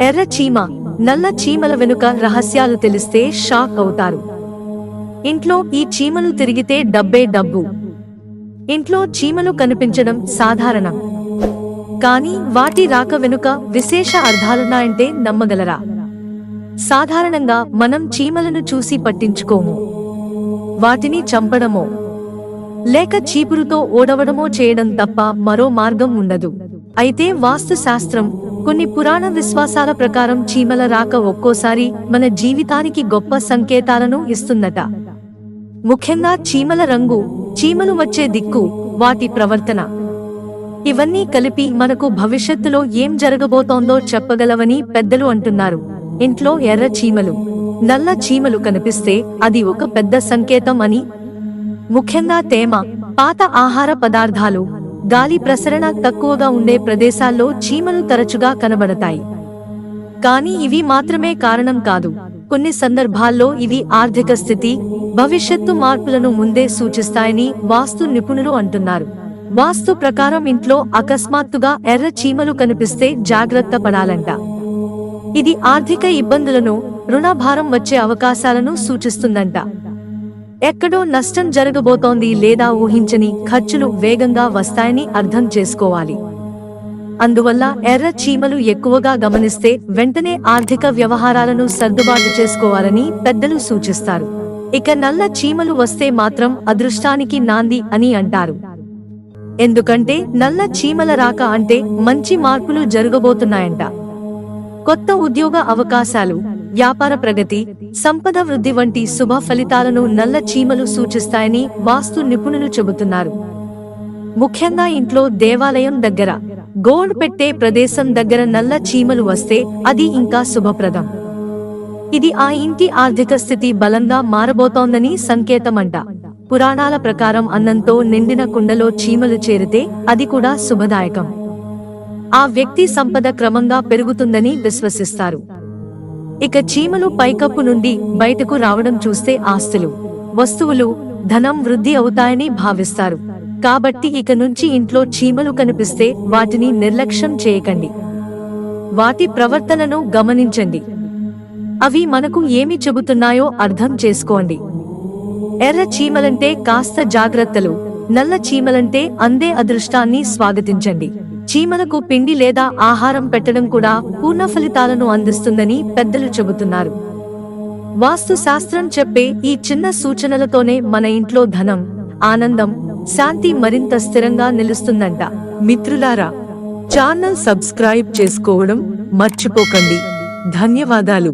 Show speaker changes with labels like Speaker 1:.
Speaker 1: ఎర్ర చీమ నల్ల చీమల వెనుక రహస్యాలు తెలిస్తే షాక్ అవుతారు. ఇంట్లో ఈ చీమలు తిరిగితే డబ్బే డబ్బు. ఇంట్లో చీమలు కనిపించడం సాధారణం. కానీ వాటి రాక వెనుక విశేష అర్థాలున్నాయంటే నమ్మగలరా? సాధారణంగా మనం చీమలను చూసి పట్టించుకోము. వాటిని చంపడమో లేక చీపురుతో ఓడవడమో చేయడం తప్ప మరో మార్గం ఉండదు. అయితే వాస్తు శాస్త్రం కొన్ని పురాణ విశ్వాసాల ప్రకారం చీమల రాక ఒక్కోసారి మన జీవితానికి గొప్ప సంకేతాలను ఇస్తుందట. ముఖ్యంగా చీమల రంగు చీమలు వచ్చే దిక్కు వాటి ప్రవర్తన. ఇవన్నీ కలిపి మనకు భవిష్యత్తులో ఏం జరగబోతోందో చెప్పగలవని పెద్దలు అంటున్నారు. ఇంట్లో ఎర్ర చీమలు నల్ల చీమలు కనిపిస్తే అది ఒక పెద్ద సంకేతం అని. ముఖ్యంగా తేమ పాత ఆహార పదార్థాలు గాలి ప్రసరణ తక్కువగా ఉండే ప్రదేశాల్లో చీమలు తరచుగా కనబడతాయి. కానీ ఇవి మాత్రమే కారణం కాదు. కొన్ని సందర్భాల్లో ఇవి ఆర్థిక స్థితి భవిష్యత్తు మార్పులను ముందే సూచిస్తాయని వాస్తు నిపుణులు అంటున్నారు. వాస్తు ప్రకారం ఇంట్లో అకస్మాత్తుగా ఎర్ర చీమలు కనిపిస్తే జాగ్రత్త పడాలంట. ఇది ఆర్థిక ఇబ్బందులను రుణభారం వచ్చే అవకాశాలను సూచిస్తుందంట. ఎక్కడో నష్టం జరగబోతోంది లేదా ఊహించని ఖర్చులు వేగంగా వస్తాయని అర్థం చేసుకోవాలి. అందువల్ల ఎర్ర చీమలు ఎక్కువగా గమనిస్తే వెంటనే ఆర్థిక వ్యవహారాలను సర్దుబాటు చేసుకోవాలని పెద్దలు సూచిస్తారు. ఇక నల్ల చీమలు వస్తే మాత్రం అదృష్టానికి నాంది అని అంటారు. ఎందుకంటే నల్ల చీమల రాక అంటే మంచి మార్పులు జరగబోతున్నాయంట. కొత్త ఉద్యోగ అవకాశాలు వ్యాపార ప్రగతి సంపద వృద్ధి వంటి శుభ ఫలితాలను నల్ల చీమలు సూచిస్తాయని వాస్తు నిపుణులు చెబుతున్నారు. ముఖ్యంగా ఇంట్లో దేవాలయం దగ్గర గోల్డ్ పెట్టే ప్రదేశం దగ్గర నల్ల చీమలు వస్తే అది ఇంకా శుభప్రదం. ఇది ఆ ఇంటి ఆర్థిక స్థితి బలంగా మారబోతోందని సంకేతమంట. పురాణాల ప్రకారం అన్నంతో నిండిన కుండలో చీమలు చేరితే అది కూడా శుభదాయకం. ఆ వ్యక్తి సంపద క్రమంగా పెరుగుతుందని విశ్వసిస్తారు. ఇక చీమలు పైకప్పు నుండి బయటకు రావడం చూస్తే ఆస్తులు వస్తువులు ధనం వృద్ధి అవుతాయని భావిస్తారు. కాబట్టి ఇక నుంచి ఇంట్లో చీమలు కనిపిస్తే వాటిని నిర్లక్ష్యం చేయకండి. వాటి ప్రవర్తనను గమనించండి. అవి మనకు ఏమి చెబుతున్నాయో అర్థం చేసుకోండి. ఎర్ర చీమలంటే కాస్త జాగ్రత్తలు నల్ల చీమలంటే అందే అదృష్టాన్ని స్వాగతించండి. చీమలకు పిండి లేదా ఆహారం పెట్టడం కూడా పూర్ణ ఫలితాలను అందిస్తుందని పెద్దలు చెబుతున్నారు. వాస్తు శాస్త్రం చెప్పే ఈ చిన్న సూచనలతోనే మన ఇంట్లో ధనం ఆనందం శాంతి మరింత స్థిరంగా నిలుస్తుందంట.
Speaker 2: మిత్రులారా ఛానల్ సబ్స్క్రైబ్ చేసుకోవడం మర్చిపోకండి. ధన్యవాదాలు.